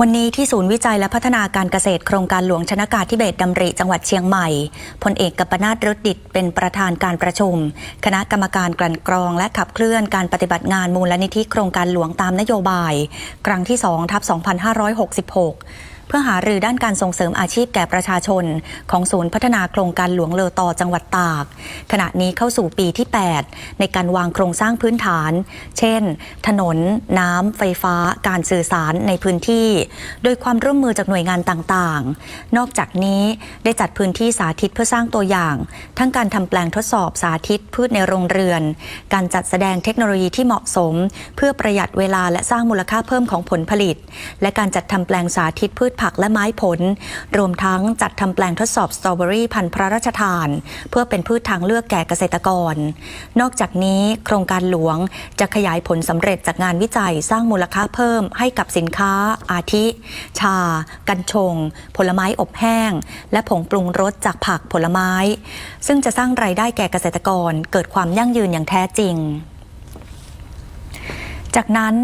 วันนี้ที่ศูนย์วิจัยและพัฒนาการเกษตรโครงการหลวงชนากาธิเบศดำริจังหวัดเชียงใหม่พลเอกกัปนาตรถดิตเป็นประธานการประชุม คณะกรรมการกลั่นกรอง และขับเคลื่อนการปฏิบัติงานมูลนิธิโครงการหลวงตามนโยบาย ครั้งที่2ทับ2566 เพื่อหารือด้านการส่งเสริมอาชีพแก่ประชาชน ของศูนย์พัฒนาโครงการหลวงเลอต่อจังหวัดตาก ขณะนี้เข้าสู่ปีที่ 8 ในการวางโครงสร้างพื้นฐาน เช่น ถนน น้ำไฟฟ้า การสื่อสารในพื้นที่ โดยความร่วมมือจากหน่วยงานต่างๆ นอกจากนี้ได้จัดพื้นที่สาธิตเพื่อสร้างตัวอย่าง ทั้งการทำแปลงทดสอบสาธิตพืชในโรงเรือน การจัดแสดงเทคโนโลยีที่เหมาะสม เพื่อประหยัดเวลาและสร้างมูลค่าเพิ่มของผลผลิต และการจัดทำแปลงสาธิตพืชผักและไม้ผล รวมทั้งจัดทำแปลงทดสอบสตรอเบอรี่พันธุ์พระราชทาน เพื่อเป็นพืชทางเลือกแก่เกษตรกร นอกจากนี้โครงการหลวงจะขยายผลสำเร็จจากงานวิจัยสร้างมูลค่าเพิ่มให้กับสินค้า อาทิ ชา กัญชง ผลไม้อบแห้ง และผงปรุงรสจากผักผลไม้ ซึ่งจะสร้างรายได้แก่เกษตรกรเกิดความยั่งยืนอย่างแท้จริง จากนั้น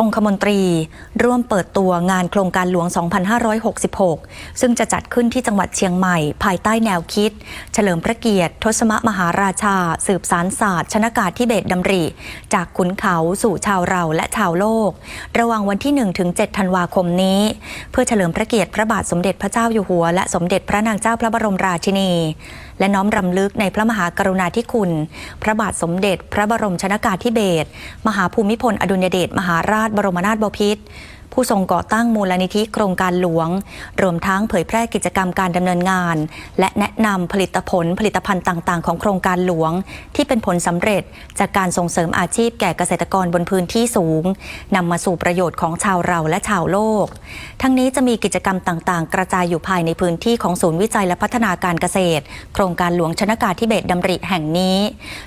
องคมนตรีร่วมเปิดตัวงานโครงการหลวง 2566 ซึ่งจะจัดขึ้นที่จังหวัดเชียงใหม่ ภายใต้แนวคิด เฉลิมพระเกียรติ ทศมมหาราชา สืบสารศาสตร์ ชนากาธิเบศรดำริ จากขุนเขาสู่ชาวเราและชาวโลก ระหว่างวันที่1ถึง7ธันวาคมนี้ เพื่อเฉลิมพระเกียรติพระบาทสมเด็จพระเจ้าอยู่หัว และสมเด็จพระนางเจ้าพระบรมราชินี และน้อมรำลึกในพระมหากรุณาธิคุณ พระบาทสมเด็จ พระบรมชนากาธิเบศรมหาภูมิพลอดุลยเดชมหาราชบรมนาถบพิตร ผู้ทรงก่อตั้งมูลนิธิโครงการหลวง รวมทั้งเผยแพร่กิจกรรมการดำเนินงาน และแนะนำผลิตผลผลิตภัณฑ์ต่าง ๆ ของโครงการหลวง ที่เป็นผลสำเร็จจากการส่งเสริมอาชีพแก่เกษตรกรบนพื้นที่สูงนำมาสู่ประโยชน์ของชาวเราและชาวโลก ทั้งนี้จะมีกิจกรรมต่างๆ กระจายอยู่ภายในพื้นที่ของศูนย์วิจัยและพัฒนาการเกษตร โครงการหลวงชนากาธิเบศดำริแห่งนี้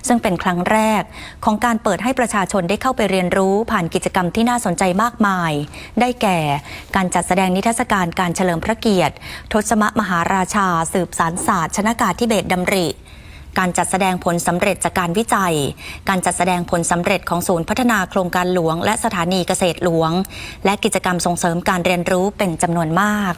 ซึ่งเป็นครั้งแรกของการเปิดให้ประชาชนได้เข้าไปเรียนรู้ผ่านกิจกรรมที่น่าสนใจมากมายได้แก่ การจัดแสดงนิทรรศการการเฉลิมพระเกียรติ ทศมมหาราชา สืบสารศาสตร์ชนากาธิเบศรดำริ การจัดแสดงผลสำเร็จจากการวิจัย การจัดแสดงผลสำเร็จของศูนย์พัฒนาโครงการหลวง และสถานีเกษตรหลวง และกิจกรรมส่งเสริมการเรียนรู้เป็นจำนวนมาก